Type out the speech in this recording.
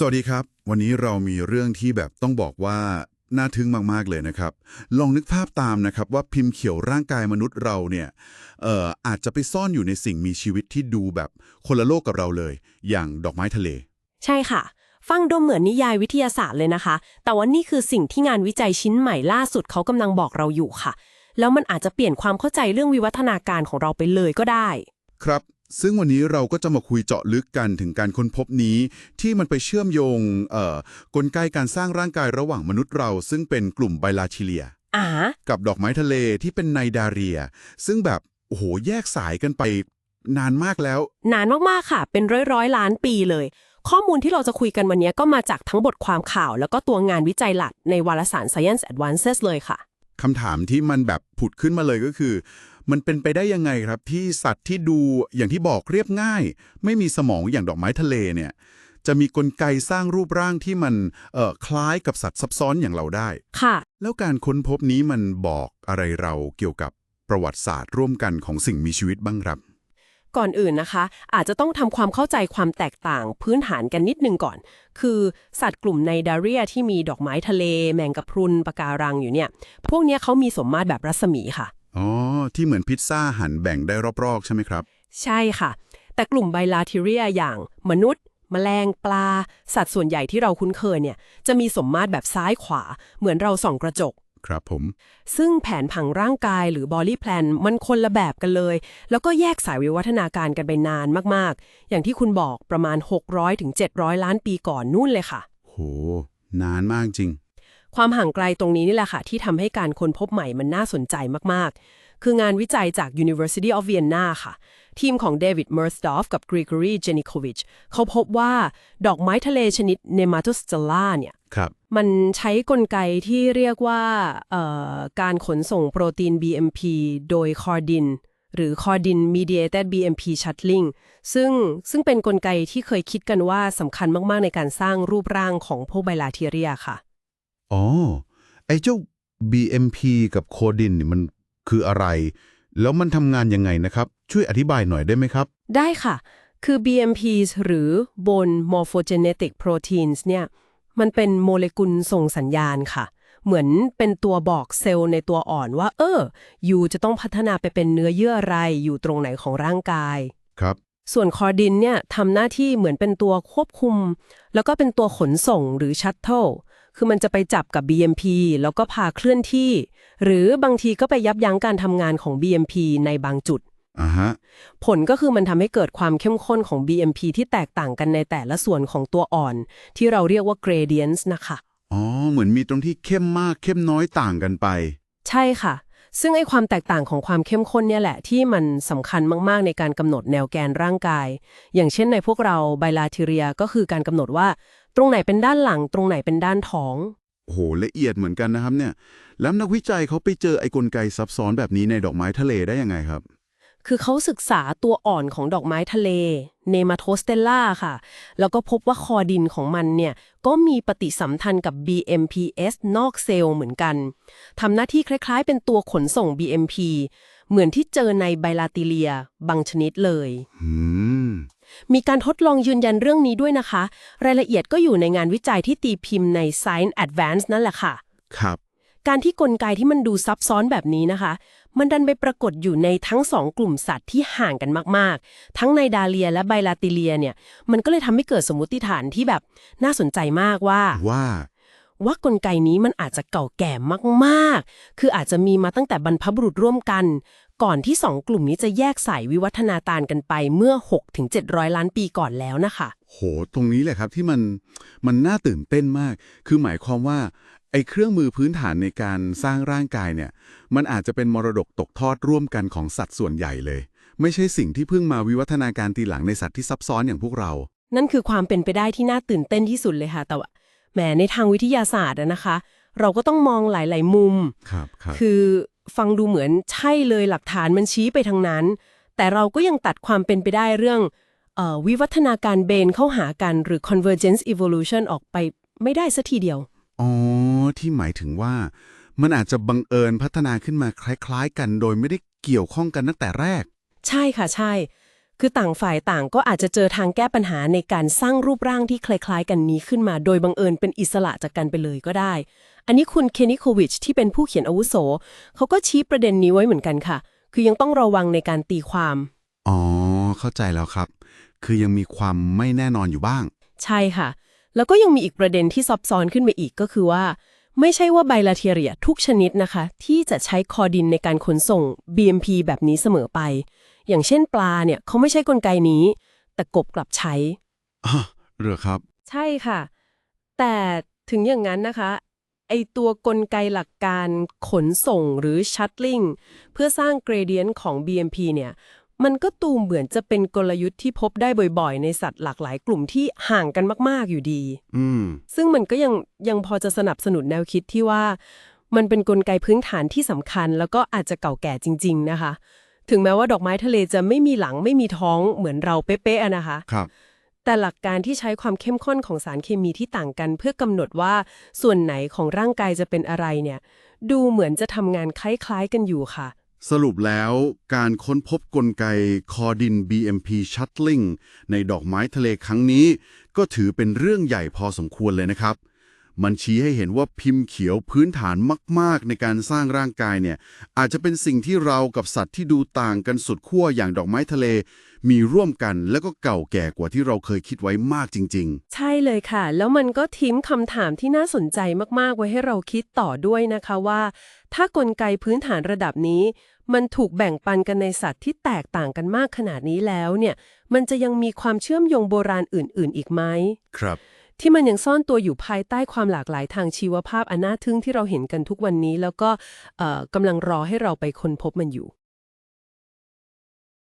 สวัสดีครับ วันนี้เรามีเรื่องที่แบบต้องบอกว่าน่าทึ่งมาก ๆ เลยนะครับ ลองนึกภาพตามนะครับว่าพิมพ์เขียวร่างกายมนุษย์เราเนี่ยเอ่ออาจจะไปซ่อนอยู่ในสิ่งมีชีวิตที่ดูแบบคนละโลกกับเราเลย อย่างดอกไม้ทะเล ใช่ค่ะ ฟังดูเหมือนนิยายวิทยาศาสตร์เลยนะคะ แต่ว่านี่คือสิ่งที่งานวิจัยชิ้นใหม่ล่าสุดเขากำลังบอกเราอยู่ค่ะ แล้วมันอาจจะเปลี่ยนความเข้าใจเรื่องวิวัฒนาการของเราไปเลยก็ได้ ครับ ซึ่งวันนี้เราก็จะมาคุยเจาะลึกกันถึงการค้นพบนี้ ที่มันไปเชื่อมโยงเอ่อกลไกการสร้างร่างกายระหว่างมนุษย์เรา ซึ่งเป็นกลุ่มไบลาชิเลียกับดอกไม้ทะเลที่เป็นไนดาเรีย ซึ่งแบบโอ้โหแยกสายกันไปนานมากแล้ว นานมากๆค่ะ เป็นร้อยร้อยล้านปีเลย ข้อมูลที่เราจะคุยกันวันนี้ก็มาจากทั้งบทความข่าว แล้วก็ตัวงานวิจัยหลักในวารสาร Science Advances เลยค่ะคำถามที่มันแบบผุดขึ้นมาเลยก็คือ มันเป็นไปได้ยังไงครับที่สัตว์ที่ดูอย่างที่บอกเรียบง่าย ไม่มีสมองอย่างดอกไม้ทะเลเนี่ยจะมีกลไกสร้างรูปร่างที่มันเอ่อคล้ายกับสัตว์ซับซ้อนอย่างเราได้ ค่ะ แล้วการค้นพบนี้มันบอกอะไรเราเกี่ยวกับประวัติศาสตร์ร่วมกันของสิ่งมีชีวิตบ้างครับ ก่อนอื่นนะคะ อาจจะต้องทำความเข้าใจความแตกต่างพื้นฐานกันนิดนึงก่อน คือสัตว์กลุ่มไนดาเรียที่มีดอกไม้ทะเล แมงกะพรุนปะการังอยู่เนี่ย พวกเนี้ยเขามีสมมาตรแบบรัศมีค่ะ อ๋อ ที่เหมือนพิซซ่าหั่นแบ่งได้รอบๆ ใช่ไหมครับ ใช่ค่ะ แต่กลุ่มไบลาทีเรียอย่างมนุษย์ แมลงปลา สัตว์ส่วนใหญ่ที่เราคุ้นเคยเนี่ย จะมีสมมาตรแบบซ้ายขวา เหมือนเราส่องกระจก ครับผม ซึ่งแผนผังร่างกายหรือบอ d ี p แพลนมันคนละแบบกันเลย แล้วก็แยกสายวิวัฒนาการกันไปนานมากๆ อย่างที่คุณบอกประมาณ 600-700ถึง700ล้านปีก่อนนู่นเลยค่ะ โห นานมากจริง ความห่างไกลตรงนี้นี่แหละค่ะ ที่ทำให้การค้นพบใหม่มันน่าสนใจมากๆ คืองานวิจัยจาก University of Vienna ค่ะ ทีมของเดวิดเมอร์สดอฟกับ Grigory j e n i k o v i c เขาพบว่าดอกไม้ทะเลชนิด Nematostella เนี่ยครับมันใช้กลไกที่เรียกว่าเอ่อการขนส่งโปรตีน BMP โดยคอร์ดินหรือ Cordin Mediated BMP Shuttling ซึ่งซึ่งเป็นกลไกที่เคยคิดกันว่าสำคัญมาก ๆ ในการสร้างรูปร่างของพวกไบลาเทียเรียค่ะ อ๋อ ไอ้เจ้า BMP กับโคดินนี่มันคืออะไร แล้วมันทำงานยังไงนะครับ ช่วยอธิบายหน่อยได้ไหมครับ ได้ค่ะ คือ BMPs หรือ Bone Morphogenetic Proteins เนี่ย มันเป็นโมเลกุลส่งสัญญาณค่ะ เหมือนเป็นตัวบอกเซลล์ในตัวอ่อนว่า เออ อยู่จะต้องพัฒนาไปเป็นเนื้อเยื่ออะไร อยู่ตรงไหนของร่างกาย ครับ ส่วนคอร์ดินเนี่ยทำหน้าที่เหมือนเป็นตัวควบคุม แล้วก็เป็นตัวขนส่งหรือชัตเทิล คือมันจะไปจับกับ BMP แล้วก็พาเคลื่อนที่ หรือบางทีก็ไปยับยั้งการทำงานของ BMP ในบางจุดอ่าฮะผลก็คือมันทำให้เกิดความเข้มข้นของ BMP ที่แตกต่างกันในแต่ละส่วนของตัวอ่อน ที่เราเรียกว่า gradients นะคะ อ๋อ เหมือนมีตรงที่เข้มมากเข้มน้อยต่างกันไป ใช่ค่ะ ซึ่งไอ้ความแตกต่างของความเข้มข้นเนี่ยแหละ ที่มันสำคัญมากๆในการกำหนดแนวแกนร่างกาย อย่างเช่นในพวกเราไบลาทีเรียก็คือการกำหนดว่า ตรงไหนเป็นด้านหลัง ตรงไหนเป็นด้านท้อง โอ้โหละเอียดเหมือนกันนะครับเนี่ย แล้วนักวิจัยเขาไปเจอไอ้กลไกซับซ้อนแบบนี้ในดอกไม้ทะเลได้ยังไงครับ คือเขาศึกษาตัวอ่อนของดอกไม้ทะเลเนมาโทสเตลล่าค่ะ แล้วก็พบว่าคอดินของมันเนี่ย ก็มีปฏิสัมพันธ์กับ BMPS นอกเซลล์เหมือนกันทำหน้าที่คล้าย ๆ เป็นตัวขนส่ง BMP เหมือนที่เจอในไบลาติเลียบางชนิดเลยอื มมีการทดลองยืนยันเรื่องนี้ด้วยนะคะ รายละเอียดก็อยู่ในงานวิจัยที่ตีพิมพ์ใน Science Advance นั่นแหละค่ะ ครับ การที่กลไกที่มันดูซับซ้อนแบบนี้นะคะ มันดันไปปรากฏอยู่ในทั้งสองกลุ่มสัตว์ที่ห่างกันมาก ๆ ทั้งในดาเลียและไบลาติเลียเนี่ย มันก็เลยทำให้เกิดสมมติฐานที่แบบน่าสนใจมากว่าว่า ว่ากลไกนี้มันอาจจะเก่าแก่มากๆ คืออาจจะมีมาตั้งแต่บรรพบุรุษร่วมกัน ก่อนที่สองกลุ่มนี้จะแยกสายวิวัฒนาการกันไปเมื่อ6-700 ล้านปีก่อนแล้วนะคะ โห ตรงนี้แหละครับที่มันมันน่าตื่นเต้นมาก คือหมายความว่าไอ้เครื่องมือพื้นฐานในการสร้างร่างกายเนี่ย มันอาจจะเป็นมรดกตกทอดร่วมกันของสัตว์ส่วนใหญ่เลย ไม่ใช่สิ่งที่เพิ่งมาวิวัฒนาการทีหลังในสัตว์ที่ซับซ้อนอย่างพวกเรา นั่นคือความเป็นไปได้ที่น่าตื่นเต้นที่สุดเลยค่ะ แต่ว่า แหมในทางวิทยาศาสตร์อะนะคะ เราก็ต้องมองหลาย ๆ มุมครับครับคือฟังดูเหมือนใช่เลยหลักฐานมันชี้ไปทางนั้น แต่เราก็ยังตัดความเป็นไปได้เรื่องเออวิวัฒนาการเบนเข้าหากันหรือ convergence evolution ออกไปไม่ได้สัทีเดียว อ๋อ ที่หมายถึงว่า มันอาจจะบังเอิญพัฒนาขึ้นมาคล้าย ๆ กันโดยไม่ได้เกี่ยวข้องกันตั้งแต่แรก ใช่ค่ะใช่ คือต่างฝ่ายต่างก็อาจจะเจอทางแก้ปัญหาในการสร้างรูปร่างที่คล้าย ๆ กันนี้ขึ้นมา โดยบังเอิญเป็นอิสระจากกันไปเลยก็ได้ อันนี้คุณเคนนิโควิชที่เป็นผู้เขียนอาวุโสเขาก็ชี้ประเด็นนี้ไว้เหมือนกันค่ะ คือยังต้องระวังในการตีความ อ๋อ เข้าใจแล้วครับ คือยังมีความไม่แน่นอนอยู่บ้าง ใช่ค่ะ แล้วก็ยังมีอีกประเด็นที่ซับซ้อนขึ้นไปอีกก็คือว่า ไม่ใช่ว่าไบลาเทียเรียทุกชนิดนะคะ ที่จะใช้คอดินในการขนส่ง BMP แบบนี้เสมอไป อย่างเช่นปลาเนี่ยเขาไม่ใช่กลไกนี้ แต่กบกลับใช้อะเหรือครับ ใช่ค่ะ แต่ถึงอย่างนั้นนะคะ ไอตัวกลไกหลักการขนส่งหรือชัตลิงเพื่อสร้างเกรเดียนของ BMP เนี่ยมันก็ตูมเหมือนจะเป็นกลยุทธ์ที่พบได้บ่อยๆ ในสัตว์หลากหลายกลุ่มที่ห่างกันมาก ๆ อยู่ดีอืมซึ่งมันก็ยังยังพอจะสนับสนุนแนวคิดที่ว่า มันเป็นกลไกพื้นฐานที่สำคัญ แล้วก็อาจจะเก่าแก่จริง ๆ นะคะ ถึงแม้ว่าดอกไม้ทะเลจะไม่มีหลังไม่มีท้องเหมือนเราเป๊ะๆอะนะคะ ครับ แต่หลักการที่ใช้ความเข้มข้นของสารเคมีที่ต่างกัน เพื่อกำหนดว่าส่วนไหนของร่างกายจะเป็นอะไรเนี่ย ดูเหมือนจะทำงานคล้ายๆกันอยู่ค่ะ สรุปแล้วการค้นพบกลไกคอดิน BMP Shuttling ในดอกไม้ทะเลครั้งนี้ ก็ถือเป็นเรื่องใหญ่พอสมควรเลยนะครับ มันชี้ให้เห็นว่าพิมพ์เขียวพื้นฐานมาก ๆ ในการสร้างร่างกายเนี่ย อาจจะเป็นสิ่งที่เรากับสัตว์ที่ดูต่างกันสุดขั้วอย่างดอกไม้ทะเล มีร่วมกันแล้วก็เก่าแก่กว่าที่เราเคยคิดไว้มากจริงใช่เลยค่ะ แล้วมันก็ทิ้งคำถามที่น่าสนใจมาก ๆ ไว้ให้เราคิดต่อด้วยนะคะว่า ถ้ากลไกพื้นฐานระดับนี้ มันถูกแบ่งปันกันในสัตว์ที่แตกต่างกันมากขนาดนี้แล้วเนี่ย มันจะยังมีความเชื่อมโยงโบราณอื่น ๆ อีกไหมๆครับ ที่มันยังซ่อนตัวอยู่ภายใต้ความหลากหลายทางชีวภาพอันน่าทึ่งที่เราเห็นกันทุกวันนี้ แล้วก็กำลังรอให้เราไปค้นพบมันอยู่